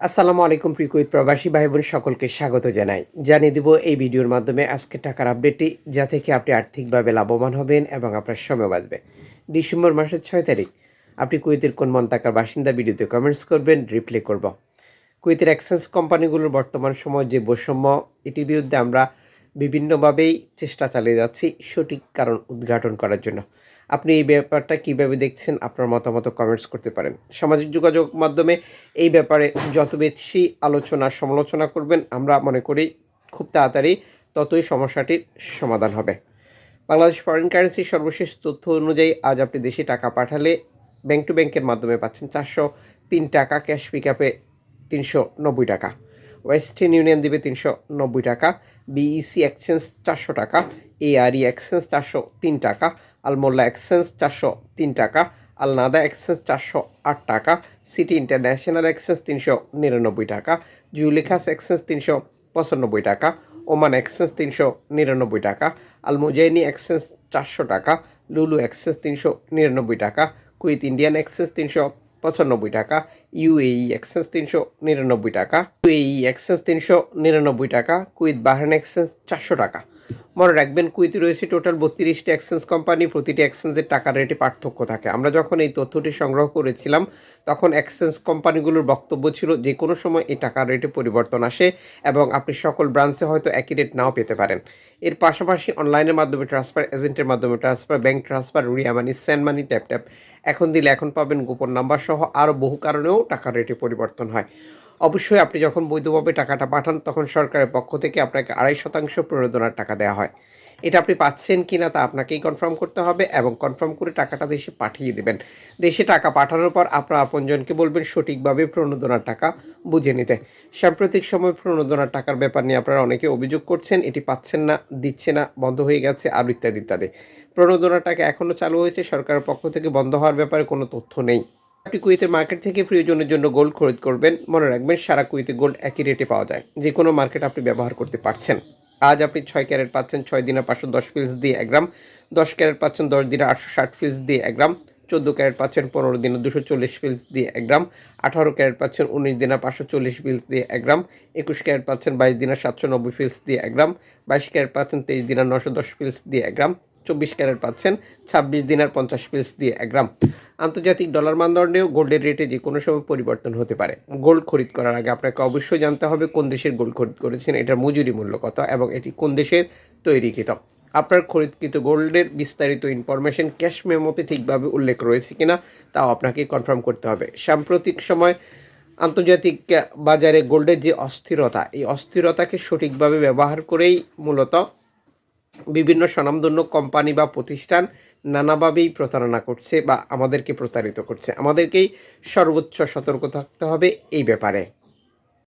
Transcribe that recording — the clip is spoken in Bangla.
আসসালামু আলাইকুম প্রিকুইত প্রবাসী ভাই বোন সকলকে স্বাগত জানাই। জানিয়ে দিব এই ভিডিওর মাধ্যমে আজকে টাকার আপডেটটি, যা থেকে আপনি আর্থিকভাবে লাভবান হবেন এবং আপনার সময় বাঁচবে। ডিসেম্বর মাসের ছয় তারিখ। আপনি কুয়েতের কোন মন্তাকার বাসিন্দা ভিডিওতে কমেন্টস করবেন রিপ্লে করব। কুয়েতের এক্সচেঞ্জ কোম্পানিগুলোর বর্তমান সময় যে বৈষম্য, এটির বিরুদ্ধে আমরা বিভিন্নভাবেই চেষ্টা চালিয়ে যাচ্ছি সঠিক কারণ উদ্ঘাটন করার জন্য। আপনি এই ব্যাপারটা কীভাবে দেখছেন? আপনার মতামত কমেন্টস করতে পারেন। সামাজিক যোগাযোগ মাধ্যমে এই ব্যাপারে যত বেশি আলোচনা, সমালোচনা করবেন, আমরা মনে করি খুব তাড়াতাড়ি ততই সমস্যাটির সমাধান হবে। বাংলাদেশ ফরেন কারেন্সির সর্বশেষ তথ্য অনুযায়ী আজ আপনি দেশে টাকা পাঠালে ব্যাংক টু ব্যাংকের মাধ্যমে পাচ্ছেন চারশো তিন টাকা ক্যাশ পিক আপে তিনশো নব্বই টাকা। ওয়েস্টার্ন ইউনিয়ন দিবে তিনশো নব্বই টাকা, বিইসি এক্সচেঞ্জ চারশো টাকা, এআরই এক্সচেঞ্জ চারশো তিন টাকা, আলমোল্লা এক্সচেঞ্জ চারশো তিন টাকা, আলনাদা এক্সচেঞ্জ চারশো আট টাকা, সিটি ইন্টারন্যাশনাল এক্সচেঞ্জ তিনশো নিরানব্বই টাকা, জুলিখাস এক্সচেঞ্জ তিনশো পঁচানব্বই টাকা, ওমান এক্সচেঞ্জ তিনশো নিরানব্বই টাকা আল মুজাইনি এক্সচেঞ্জ চারশো টাকা, লুলু এক্সচেঞ্জ তিনশো নিরানব্বই টাকা কুইথ ইন্ডিয়ান এক্সচেঞ্জ তিনশো পঁচানব্বই টাকা ইউএই এক্সচেঞ্জ তিনশো নিরানব্বই টাকা। ইউএই এক্সচেঞ্জ তিনশো নিরানব্বই টাকা কুইথ বাহরান এক্সচেঞ্জ চারশো টাকা। মনে রাখবেন কুইতে রয়েছে টোটাল বত্রিশটি এক্সচেঞ্জ কোম্পানি প্রতিটি এক্সচেঞ্জের টাকার রেটে পার্থক্য থাকে। আমরা যখন এই তথ্যটি সংগ্রহ করেছিলাম, তখন এক্সচেঞ্জ কোম্পানিগুলোর বক্তব্য ছিল যে কোনো সময় এই টাকার রেটে পরিবর্তন আসে এবং আপনি সকল ব্রাঞ্চে হয়তো একই রেট নাও পেতে পারেন। এর পাশাপাশি অনলাইনের মাধ্যমে ট্রান্সফার এজেন্টের মাধ্যমে transfer bank transfer Ria money send money tap tap এখন দিলে এখন পাবেন গোপন নাম্বার সহ আরও বহু কারণেও টাকার রেটে পরিবর্তন হয়। অবশ্যই আপনি যখন বৈধভাবে টাকাটা পাঠান, তখন সরকারের পক্ষ থেকে আপনাকে আড়াই শতাংশ প্রণোদনার টাকা দেওয়া হয়। এটা আপনি পাচ্ছেন কি না তা আপনাকেই কনফার্ম করতে হবে এবং কনফার্ম করে টাকাটা দেশে পাঠিয়ে দেবেন। দেশে টাকা পাঠানোর পর আপনার আপনজনকে বলবেন সঠিকভাবে প্রণোদনার টাকা বুঝে নিতে। সাম্প্রতিক সময় প্রণোদনার টাকার ব্যাপার নিয়ে আপনারা অনেকে অভিযোগ করছেন, এটি পাচ্ছেন না, দিচ্ছে না, বন্ধ হয়ে গেছে, আর ইত্যাদি ইত্যাদি। প্রণোদনার টাকা এখনও চালু হয়েছে, সরকারের পক্ষ থেকে বন্ধ হওয়ার ব্যাপারে কোনো তথ্য নেই। আপনি কুয়েতের মার্কেট থেকে প্রিয়জনের জন্য গোল্ড খরিদ করবেন। মনে রাখবেন, সারা কুয়েতে গোল্ড একই রেটে পাওয়া যায়। যে কোনো মার্কেট আপনি ব্যবহার করতে পারছেন। আজ আপনি ছয় ক্যারেট পাচ্ছেন, ছয় দিনের পাঁচশো দশ পিলস দিয়ে এক গ্রাম। দশ ক্যারেট পাচ্ছেন, দশ দিনের আটশো ষাট পিলস দিয়ে এক গ্রাম। চোদ্দ ক্যারেট পাচ্ছেন, পনেরো দিনে দুশো চল্লিশ পিলস দিয়ে এক গ্রাম। আঠারো ক্যারেট পাচ্ছেন, উনিশ দিনের পাঁচশো চল্লিশ পিলস দিয়ে এক গ্রাম। একুশ ক্যারেট পাচ্ছেন, বাইশ দিনের সাতশো নব্বই পিলস দিয়ে এক গ্রাম। বাইশ ক্যারেট পাচ্ছেন, তেইশ দিনের নশো দশ পিলস দিয়ে এক গ্রাম। চব্বিশ ক্যারেট পাচ্ছেন, ছাব্বিশ দিনের পঞ্চাশ পিলস দিয়ে এক গ্রাম। আন্তর্জাতিক ডলার মানদণ্ডেও গোল্ডের রেটে যে কোনো সময় পরিবর্তন হতে পারে। গোল্ড খরিদ করার আগে আপনাকে অবশ্যই জানতে হবে কোন দেশের গোল্ড খরিদ করেছেন, এটার মজুরি মূল্য কত এবং এটি কোন দেশের তৈরিকৃত। আপনার খরিদকৃত গোল্ডের বিস্তারিত ইনফরমেশন ক্যাশ মেমোতে ঠিকভাবে উল্লেখ রয়েছে কিনা তাও আপনাকে কনফার্ম করতে হবে। সাম্প্রতিক সময় আন্তর্জাতিক বাজারে গোল্ডের যে অস্থিরতা, এই অস্থিরতাকে সঠিকভাবে ব্যবহার করেই মূলত বিভিন্ন স্বনামধন্য কোম্পানি বা প্রতিষ্ঠান নানাভাবেই প্রতারণা করছে বা আমাদেরকে প্রতারিত করছে। আমাদেরকেই সর্বোচ্চ সতর্ক থাকতে হবে এই ব্যাপারে।